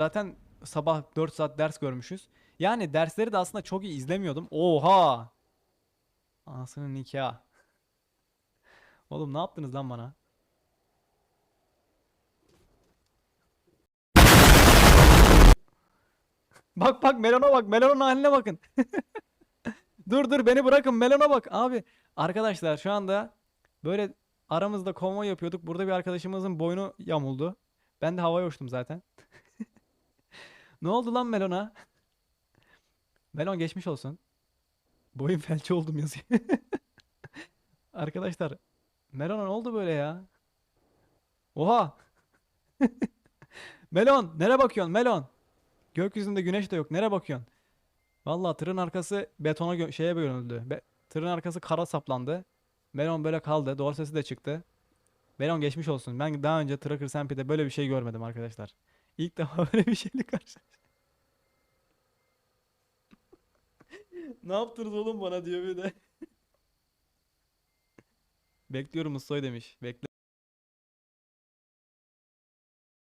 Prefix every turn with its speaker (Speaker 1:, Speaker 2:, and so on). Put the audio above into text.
Speaker 1: Zaten sabah 4 saat ders görmüşüz. Yani dersleri de aslında çok iyi izlemiyordum. Oha! Anasının nikahı. Oğlum ne yaptınız lan bana? Bak bak Melon'a bak. Melon'un haline bakın. Dur dur beni bırakın. Melon'a bak. Abi arkadaşlar şu anda böyle aramızda konvoy yapıyorduk. Burada bir arkadaşımızın boynu yamuldu. Ben de havaya uçtum zaten. Ne oldu lan Melon'a? Melon geçmiş olsun. Boyun felç oldum yazıyor. Arkadaşlar Melon'a ne oldu böyle ya? Oha! Melon, nereye bakıyorsun Melon? Gökyüzünde güneş de yok. Nereye bakıyorsun? Vallahi tırın arkası betona şeye bölündü. Be- tırın arkası kara saplandı. Melon böyle kaldı. Doğru sesi de çıktı. Melon geçmiş olsun. Ben daha önce Tracker Sempi'de böyle bir şey görmedim arkadaşlar. İlk defa böyle bir şeyle karşı. Ne yaptınız oğlum bana diyor bir de. Bekliyorum Mustoy demiş. Bekle.